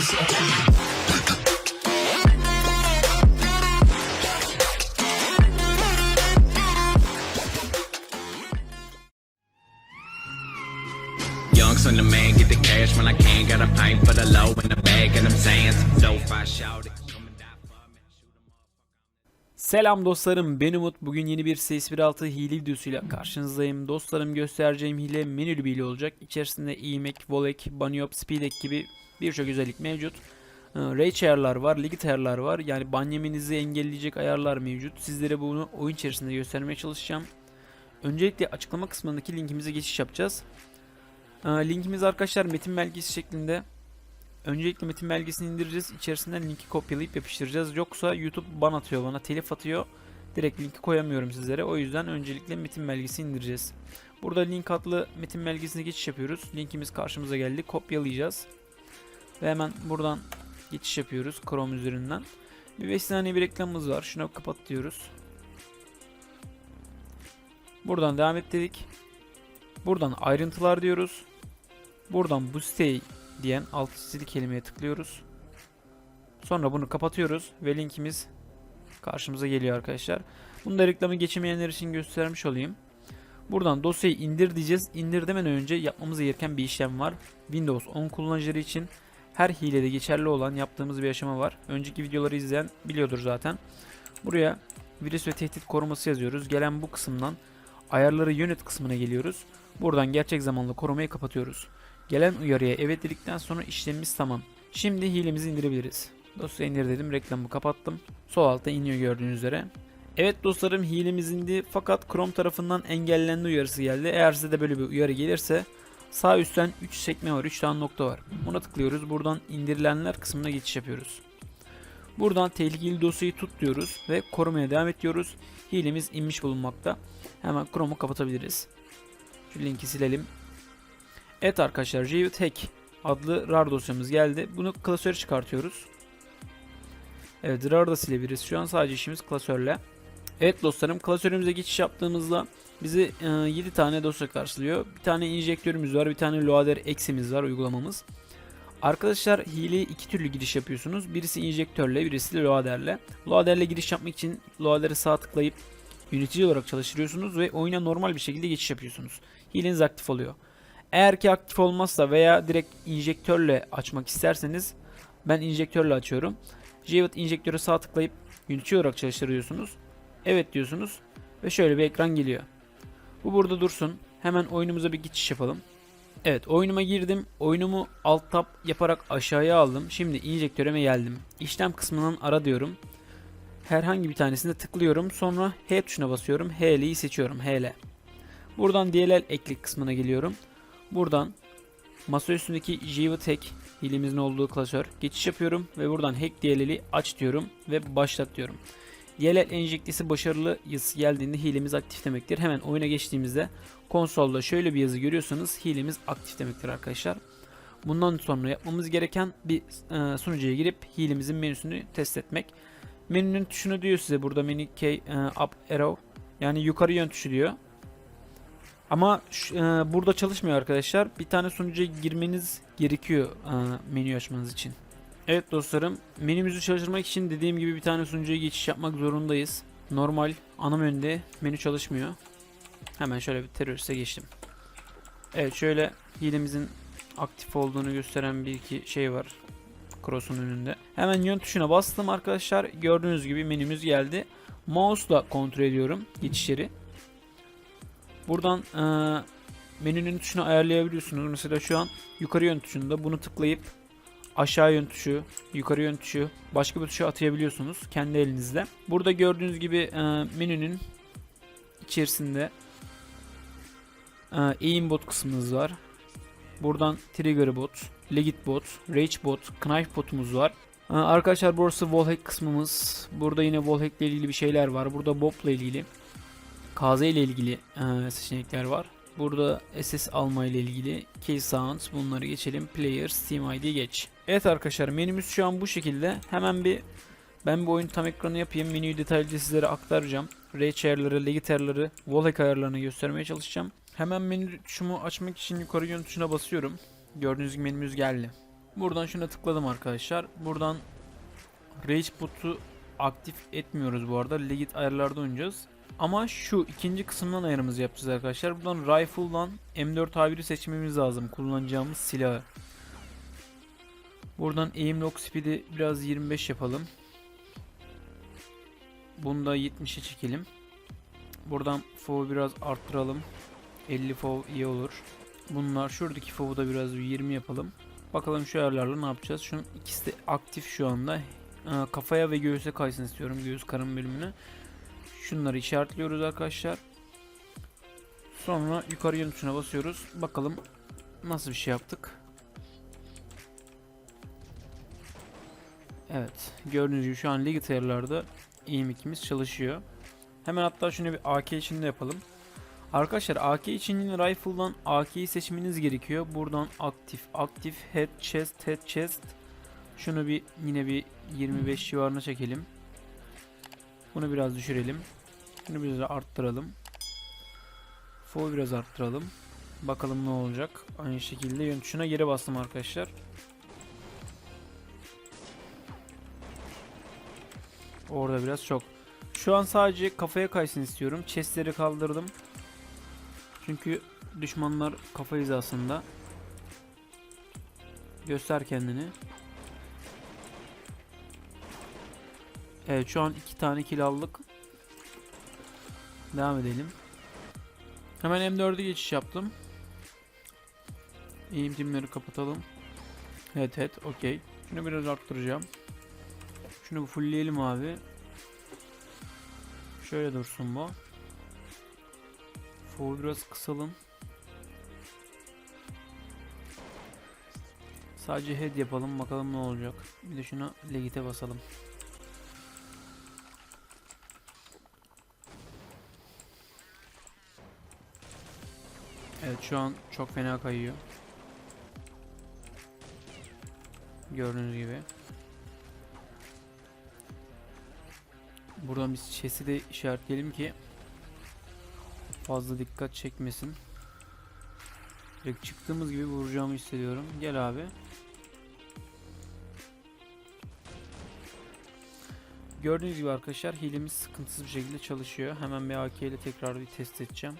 Up. Selam dostlarım ben Umut. Bugün yeni bir CS16 hile videosuyla karşınızdayım. Dostlarım göstereceğim hile menülü bir hile olacak. İçerisinde EMAC, Volek, Banyop, Speedek gibi birçok özellik mevcut. Ee, Rage ayarlar var, Ligit ayarlar var. Yani ban yemenizi engelleyecek ayarlar mevcut. Sizlere bunu oyun içerisinde göstermeye çalışacağım. Öncelikle açıklama kısmındaki linkimize geçiş yapacağız. Ee, Linkimiz arkadaşlar metin belgesi şeklinde. Öncelikle metin belgesini indireceğiz. İçerisinden linki kopyalayıp yapıştıracağız. Yoksa YouTube ban atıyor bana, telif atıyor. Direkt linki koyamıyorum sizlere. O yüzden öncelikle metin belgesi indireceğiz. Burada link adlı metin belgesine geçiş yapıyoruz. Linkimiz karşımıza geldi. Kopyalayacağız. Ve hemen buradan geçiş yapıyoruz Chrome üzerinden. Bir 5 saniye bir reklamımız var. Şuna kapat diyoruz. Buradan devam et dedik. Buradan ayrıntılar diyoruz. Buradan bu siteyi diyen alt çizili kelimeye tıklıyoruz. Sonra bunu kapatıyoruz ve linkimiz karşımıza geliyor arkadaşlar. Bunu da reklamı geçemeyenler için göstermiş olayım. Buradan dosyayı indir diyeceğiz. İndir demeden önce yapmamız gereken bir işlem var. Windows 10 kullanıcıları için her hilede geçerli olan yaptığımız bir aşama var. Önceki videoları izleyen biliyordur zaten. Buraya virüs ve tehdit koruması yazıyoruz. Gelen bu kısımdan ayarları yönet kısmına geliyoruz. Buradan gerçek zamanlı korumayı kapatıyoruz. Gelen uyarıya evet dedikten sonra işlemimiz tamam. Şimdi hilemizi indirebiliriz. Dosya indir dedim reklamı kapattım. Sol altta iniyor gördüğünüz üzere. Evet dostlarım hilemiz indi fakat Chrome tarafından engellendi uyarısı geldi. Eğer size de böyle bir uyarı gelirse sağ üstten 3 sekme var 3 tane nokta var. Buna tıklıyoruz buradan indirilenler kısmına geçiş yapıyoruz. Buradan tehlikeli dosyayı tut diyoruz ve korumaya devam ediyoruz. Hilemiz inmiş bulunmakta. Hemen Chrome'u kapatabiliriz. Şu linki silelim. Evet arkadaşlar Jewett Hack adlı RAR dosyamız geldi. Bunu klasöre çıkartıyoruz. Evet RAR da silebiliriz. Şu an sadece işimiz klasörle. Evet dostlarım klasörümüze geçiş yaptığımızda bizi e, 7 tane dosya karşılıyor. Bir tane injektörümüz var. Bir tane loader eksimiz var uygulamamız. Arkadaşlar hileye iki türlü giriş yapıyorsunuz. Birisi injektörle, birisi de loaderle. Loaderle giriş yapmak için loader'ı sağ tıklayıp yönetici olarak çalıştırıyorsunuz ve oyuna normal bir şekilde geçiş yapıyorsunuz. Hileniz aktif oluyor. Eğer ki aktif olmazsa veya direkt injektörle açmak isterseniz ben injektörle açıyorum. Jewett injektörü sağ tıklayıp yönetici olarak çalıştırıyorsunuz. Evet diyorsunuz ve şöyle bir ekran geliyor. Bu burada dursun. Hemen oyunumuza bir geçiş yapalım. Evet oyunuma girdim. Oyunumu alt tab yaparak aşağıya aldım. Şimdi injektörüme geldim. İşlem kısmından ara diyorum. Herhangi bir tanesine tıklıyorum. Sonra H tuşuna basıyorum. HL'yi seçiyorum. HL. Buradan DLL eklik kısmına geliyorum. Buradan masa üstündeki Java Hack hilimizin olduğu klasör geçiş yapıyorum ve buradan Hack DLL'i aç diyorum ve başlat diyorum. DLL enjektesi başarılı yazısı geldiğinde hilemiz aktif demektir. Hemen oyuna geçtiğimizde konsolda şöyle bir yazı görüyorsanız hilemiz aktif demektir arkadaşlar. Bundan sonra yapmamız gereken bir e, sunucuya girip hilemizin menüsünü test etmek. Menünün tuşunu diyor size burada menü K e, up arrow yani yukarı yön tuşu diyor. Ama e, burada çalışmıyor arkadaşlar. Bir tane sunucuya girmeniz gerekiyor e, menü açmanız için. Evet dostlarım menümüzü çalıştırmak için dediğim gibi bir tane sunucuya geçiş yapmak zorundayız. Normal ana menüde menü çalışmıyor. Hemen şöyle bir teröriste geçtim. Evet şöyle hilemizin aktif olduğunu gösteren bir iki şey var. Cross'un önünde. Hemen yön tuşuna bastım arkadaşlar. Gördüğünüz gibi menümüz geldi. Mouse'la kontrol ediyorum geçişleri. Buradan eee, menünün tuşunu ayarlayabiliyorsunuz. Mesela şu an yukarı yön tuşunda bunu tıklayıp aşağı yön tuşu, yukarı yön tuşu, başka bir tuşa atayabiliyorsunuz kendi elinizle. Burada gördüğünüz gibi eee, menünün içerisinde eee, aimbot kısmımız var. Buradan trigger bot, legit bot, rage bot, knife botumuz var. Ee, Arkadaşlar burası wallhack kısmımız. Burada yine wallhack ile ilgili bir şeyler var. Burada Bob ile ilgili, KZ ile ilgili e, seçenekler var. Burada SS alma ile ilgili Key Sound bunları geçelim. Player, Steam ID geç. Evet arkadaşlar menümüz şu an bu şekilde. Hemen bir ben bu oyun tam ekranı yapayım. Menüyü detaylıca sizlere aktaracağım. Rage ayarları, legit ayarları, wallhack ayarlarını göstermeye çalışacağım. Hemen menü tuşumu açmak için yukarı yön tuşuna basıyorum. Gördüğünüz gibi menümüz geldi. Buradan şuna tıkladım arkadaşlar. Buradan Rage Boot'u aktif etmiyoruz bu arada. Legit ayarlarda oynayacağız. Ama şu ikinci kısımdan ayarımızı yapacağız arkadaşlar. Buradan Rifle'dan M4A1'i seçmemiz lazım. Kullanacağımız silahı. Buradan aim lock speed'i biraz 25 yapalım. Bunu da 70'e çekelim. Buradan FOV'u biraz arttıralım. 50 FOV iyi olur. Bunlar şuradaki FOV'u da biraz 20 yapalım. Bakalım şu ayarlarla ne yapacağız. Şunun ikisi de aktif şu anda. Ee, Kafaya ve göğüse kaysın istiyorum. Göğüs karın bölümünü. Şunları işaretliyoruz arkadaşlar. Sonra yukarı yön tuşuna basıyoruz. Bakalım nasıl bir şey yaptık. Evet. Gördüğünüz gibi şu an Legit ayarlarda EM2'miz çalışıyor. Hemen hatta şunu bir AK için de yapalım. Arkadaşlar AK için rifle'dan AK'yi seçmeniz gerekiyor. Buradan aktif, aktif, head chest, head chest. Şunu bir yine bir 25 civarına çekelim. Bunu biraz düşürelim. Şunu biraz arttıralım. Foy biraz arttıralım. Bakalım ne olacak. Aynı şekilde yön tuşuna geri bastım arkadaşlar. Orada biraz çok. Şu an sadece kafaya kaysın istiyorum. Chestleri kaldırdım. Çünkü düşmanlar kafa hizasında. Göster kendini. Evet şu an iki tane kill aldık. Devam edelim. Hemen M4'e geçiş yaptım. Eğim kapatalım. Evet evet okey. Şunu biraz arttıracağım. Şunu fullleyelim abi. Şöyle dursun bu. Foğu biraz kısalım. Sadece head yapalım bakalım ne olacak. Bir de şuna legite basalım. Evet şu an çok fena kayıyor. Gördüğünüz gibi. Buradan biz chest'i de işaretleyelim ki fazla dikkat çekmesin. Direkt çıktığımız gibi vuracağımı hissediyorum. Gel abi. Gördüğünüz gibi arkadaşlar hilemiz sıkıntısız bir şekilde çalışıyor. Hemen bir AK ile tekrar bir test edeceğim.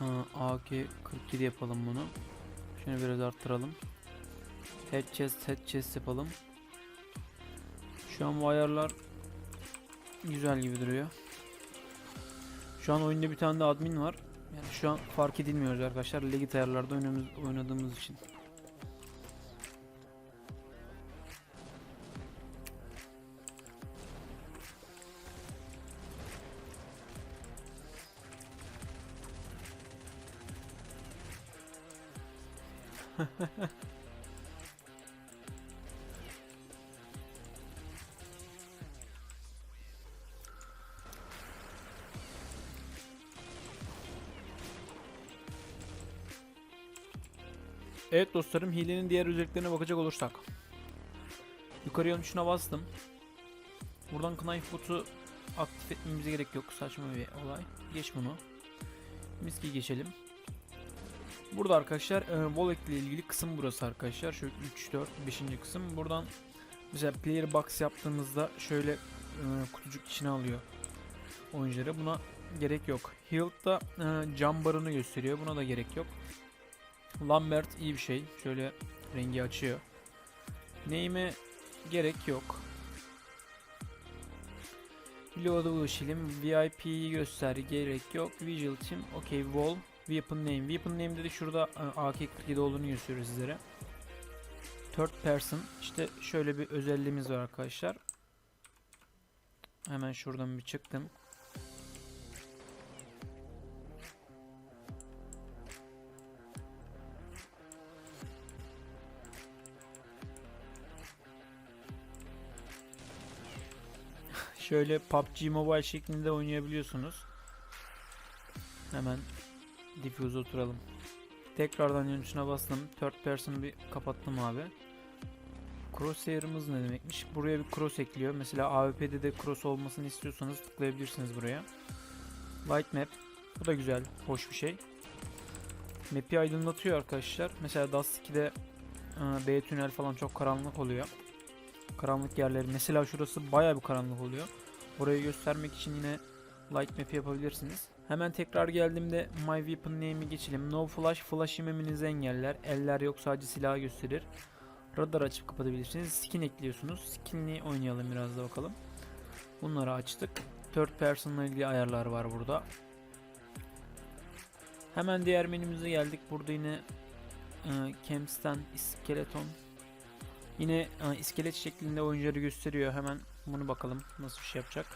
Aa, AK 47 yapalım bunu. Şunu biraz arttıralım. Head chest, head chest yapalım. Şu an bu ayarlar güzel gibi duruyor. Şu an oyunda bir tane de admin var. Yani şu an fark edilmiyoruz arkadaşlar. Legit ayarlarda oynadığımız için. Evet dostlarım hilenin diğer özelliklerine bakacak olursak. Yukarı yön tuşuna bastım. Buradan knife boot'u aktif etmemize gerek yok. Saçma bir olay. Geç bunu. Miski geçelim. Burada arkadaşlar e, Volek ile ilgili kısım burası arkadaşlar. Şöyle 3, 4, 5. kısım. Buradan mesela player box yaptığımızda şöyle e, kutucuk içine alıyor oyuncuları. Buna gerek yok. Heal'da e, cam barını gösteriyor. Buna da gerek yok. Lambert iyi bir şey. Şöyle rengi açıyor. Neyime gerek yok. Reloadable shilim, VIP'yi göster gerek yok. Visual team, okay, wall, weapon name. Weapon name'de de şurada e, AK-47 olduğunu gösteriyor sizlere. Third person. İşte şöyle bir özelliğimiz var arkadaşlar. Hemen şuradan bir çıktım. Şöyle PUBG Mobile şeklinde oynayabiliyorsunuz. Hemen diffuse oturalım. Tekrardan yön tuşuna bastım. Third person'ı bir kapattım abi. Crosshair'ımız ne demekmiş? Buraya bir cross ekliyor. Mesela AWP'de de cross olmasını istiyorsanız tıklayabilirsiniz buraya. White map. Bu da güzel, hoş bir şey. Map'i aydınlatıyor arkadaşlar. Mesela Dust 2'de e, B tünel falan çok karanlık oluyor. Karanlık yerleri. Mesela şurası baya bir karanlık oluyor. Orayı göstermek için yine light map yapabilirsiniz. Hemen tekrar geldiğimde my weapon name'i geçelim. No flash, flash yememenizi engeller. Eller yok sadece silahı gösterir. Radar açıp kapatabilirsiniz. Skin ekliyorsunuz. Skinli oynayalım biraz da bakalım. Bunları açtık. Third person ile ilgili ayarlar var burada. Hemen diğer menümüze geldik. Burada yine e, Camps'ten iskeleton. Yine e, iskelet şeklinde oyuncuları gösteriyor. Hemen bunu bakalım nasıl bir şey yapacak.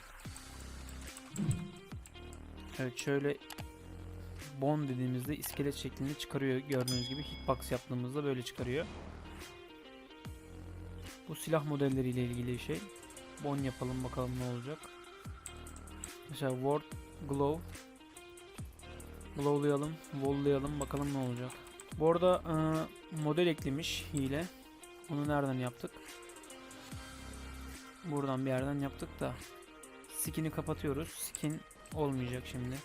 Evet şöyle bon dediğimizde iskelet şeklinde çıkarıyor. Gördüğünüz gibi hitbox yaptığımızda böyle çıkarıyor. Bu silah modelleriyle ilgili şey. Bon yapalım bakalım ne olacak. Mesela Ward Glow Glowlayalım, walllayalım bakalım ne olacak. Bu arada e, model eklemiş hile. Onu nereden yaptık? Buradan bir yerden yaptık da. Skin'i kapatıyoruz. Skin olmayacak şimdi.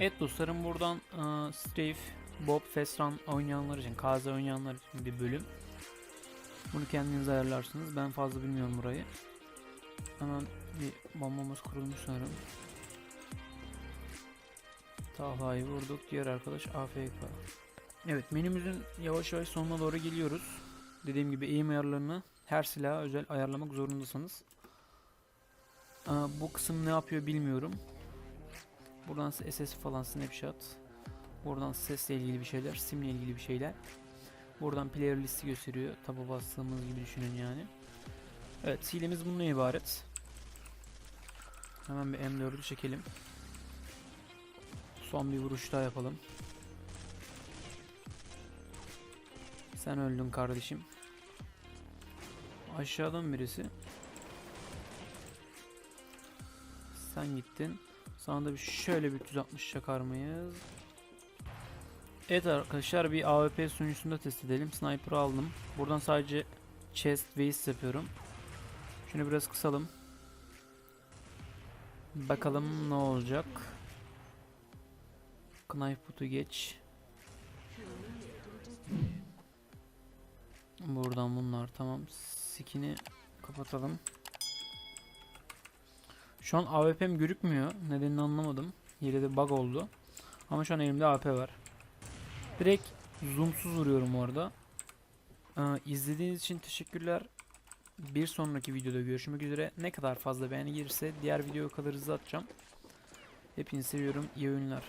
Evet dostlarım buradan e, Strafe, Bob, Festran oynayanlar için, KZ oynayanlar için bir bölüm. Bunu kendiniz ayarlarsınız. Ben fazla bilmiyorum burayı. Hemen bir bombamız kurulmuş sanırım. Talha'yı vurduk. Diğer arkadaş AFK. Evet menümüzün yavaş yavaş sonuna doğru geliyoruz. Dediğim gibi aim ayarlarını her silaha özel ayarlamak zorundasınız. Aa, bu kısım ne yapıyor bilmiyorum. Buradan SS falan snapshot. Buradan sesle ilgili bir şeyler, simle ilgili bir şeyler. Buradan player listi gösteriyor. Taba bastığımız gibi düşünün yani. Evet hilemiz bununla ibaret. Hemen bir M4'ü çekelim. Son bir vuruş daha yapalım. Sen öldün kardeşim. Aşağıdan birisi. Sen gittin. Sana da bir şöyle bir 360 çakar mıyız? Evet arkadaşlar bir AWP sunucusunda test edelim. Sniper aldım. Buradan sadece chest waste yapıyorum. Şunu biraz kısalım. Bakalım ne olacak. Knife putu geç. Buradan bunlar tamam. Skin'i kapatalım. Şu an AWP'm görükmüyor. Nedenini anlamadım. Yere de bug oldu. Ama şu an elimde AP var. Direkt zoomsuz vuruyorum orada. Ee, izlediğiniz için teşekkürler. Bir sonraki videoda görüşmek üzere. Ne kadar fazla beğeni gelirse diğer videoya kadar hızlı atacağım. Hepinizi seviyorum. İyi oyunlar.